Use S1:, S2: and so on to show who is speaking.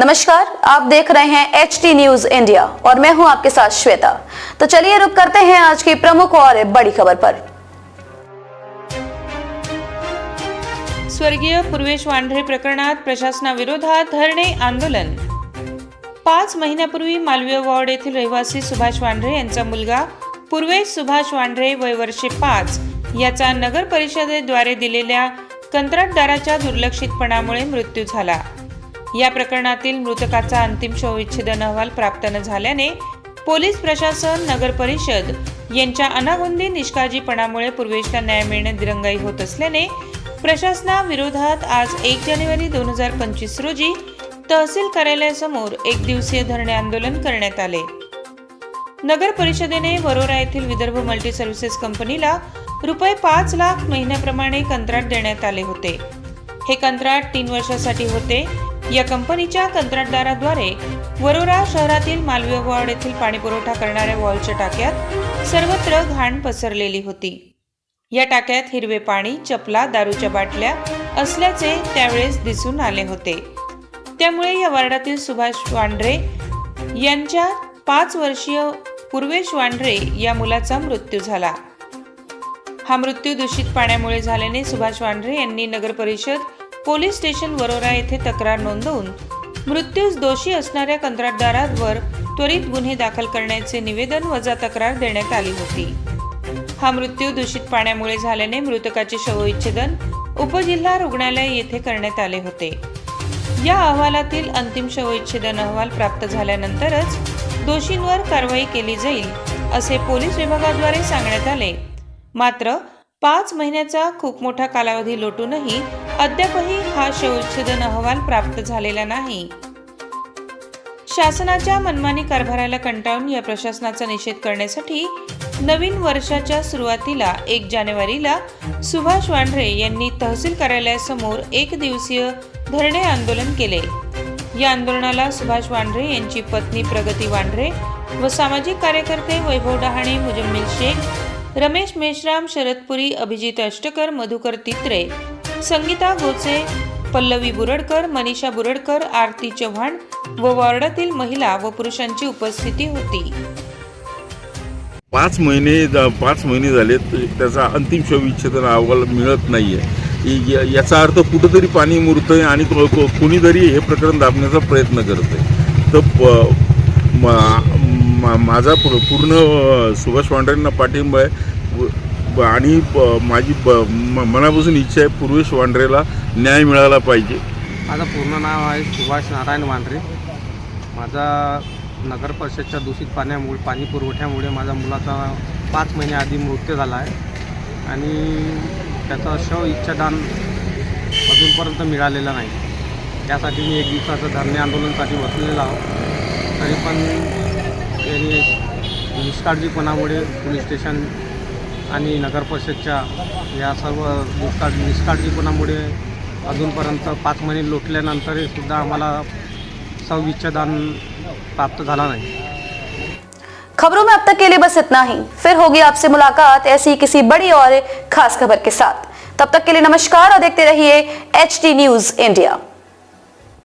S1: नमस्कार आप देख रहे हैं एच टी न्यूज इंडिया और मैं हूं आपके साथ श्वेता। तो चलिए रुक करते हैं आज की प्रमुख और बड़ी खबर पर।
S2: स्वर्गीय पूर्वेश वांढरे प्रकरणात प्रशासनाविरोधात धरणे आंदोलन। पाच महिन्यापूर्वी मालवीय वॉर्ड येथील रहिवासी सुभाष वांढरे यांचा मुलगा पूर्वेश सुभाष वांढरे वय वर्षे पाच याचा नगर परिषदेद्वारे दिलेल्या कंत्राटदाराच्या दुर्लक्षितपणामुळे मृत्यू झाला. या प्रकरणातील मृतकाचा अंतिम शवविच्छेदन अहवाल प्राप्त न झाल्याने पोलीस प्रशासन नगर परिषद यांच्या अनागोंदी निष्काळजीपणामुळे पूर्वेशला न्याय मिळणे दिरंगाई होत असल्याने प्रशासनाविरोधात आज एक जानेवारी दोन हजार पंचवीस रोजी तहसील कार्यालयासमोर एक दिवसीय धरणे आंदोलन करण्यात आले. नगर परिषदेने वरोरा येथील विदर्भ मल्टी सर्व्हिसेस कंपनीला रुपये पाच लाख महिन्याप्रमाणे कंत्राट देण्यात आले होते. हे कंत्राट तीन वर्षासाठी होते. या कंपनीच्या कंत्राटदाराद्वारे वरोरा शहरातील मालवीय वॉर्ड येथील पाणीपुरवठा करणाऱ्या वॉलच्या टाक्यात सर्वत्र घाण पसरलेली होती. या टाक्यात हिरवे पाणी चपला दारूच्या बाटल्या असल्याचे त्यावेळेस दिसून आले होते. त्यामुळे या वार्डातील सुभाष वांढरे यांच्या पाच वर्षीय पूर्वेश वांढरे या मुलाचा मृत्यू झाला. हा मृत्यू दूषित पाण्यामुळे झाल्याने सुभाष वांढरे यांनी नगर परिषद पोलीस स्टेशन वरोरा येथे तक्रार नोंदवून मृत्यूस दोषी असणाऱ्या कंत्राटदारावर त्वरित गुन्हे दाखल करण्याचे निवेदन वजा तक्रार देण्यात आली होती. हा मृत्यू दूषित पाण्यामुळे झाल्याने मृतकाचे शवविच्छेदन उपजिल्हा रुग्णालय येथे करण्यात आले होते. या अहवालातील अंतिम शवविच्छेदन अहवाल प्राप्त झाल्यानंतरच दोषींवर कारवाई केली जाईल असे पोलीस विभागाद्वारे सांगण्यात आले. मात्र पाच महिन्याचा खूप मोठा कालावधी लोटूनही अद्यापही हा शवच्छेदन अहवाल प्राप्त झालेला नाही. शासनाच्या मनमानी कारभाराला कंटाळून या प्रशासनाचा निषेध करण्यासाठी नवीन वर्षाच्या सुरुवातीला एक जानेवारीला सुभाष वांढरे यांनी तहसील कार्यालयासमोर एक दिवसीय धरणे आंदोलन केले. या आंदोलनाला सुभाष वांढरे यांची पत्नी प्रगती वांढरे व सामाजिक कार्यकर्ते वैभव डहाणे मुजम्मिल शेख रमेश मेश्राम शरदपुरी अभिजित अष्टकर मधुकर तित्रे संगीता गोचे पल्लवी बुरडकर मनीषा बुरडकर आरती चव्हाण व वॉर्डातील महिला व पुरुषांची उपस्थिती होती.
S3: पाच महिने पाच महिने झाले त्याचा अंतिम शवविच्छेदन अहवाल मिळत नाही आहे याचा अर्थ कुठंतरी पाणी मुरतं आहे आणि को- कुणीतरी हे प्रकरण दाबण्याचा प्रयत्न करत आहे तर प- मा- मा- माझा पूर्ण सुभाष पांढरेंना पाठिंबा आहे. व- ब- आणि ब माझी ब- म- मनापासून इच्छा आहे पूर्वेश वांढरेला न्याय मिळाला पाहिजे.
S4: माझं पूर्ण नाव आहे सुभाष नारायण वांढरे माझा नगर परिषदच्या दूषित पाण्यामुळे पाणी पुरवठ्यामुळे माझ्या मुलाचा पाच महिन्याआधी मृत्यू झाला आहे. आणि त्याचं शव इच्छादान अजूनपर्यंत मिळालेलं नाही. त्यासाठी मी एक दिवसाचं धरणे आंदोलनासाठी बसलेलो आहो तरी पण त्यांनी निष्काळजीपणामुळे पोलीस स्टेशन नगर परिषदच्या या सर्व निष्काळ निष्काळजीपणामुळे अजूनपर्यंत पाच महिने लोटल्यानंतरही सुद्धा आम्हाला सविच्छेदान प्राप्त झाला नाही.
S1: खबरों में अब तक के लिए बस इतना ही। फिर होगी आपसे मुलाकात ऐसी किसी बड़ी और खास खबर के साथ। तब तक के लिए नमस्कार और देखते रहिए एच टी न्यूज़ इंडिया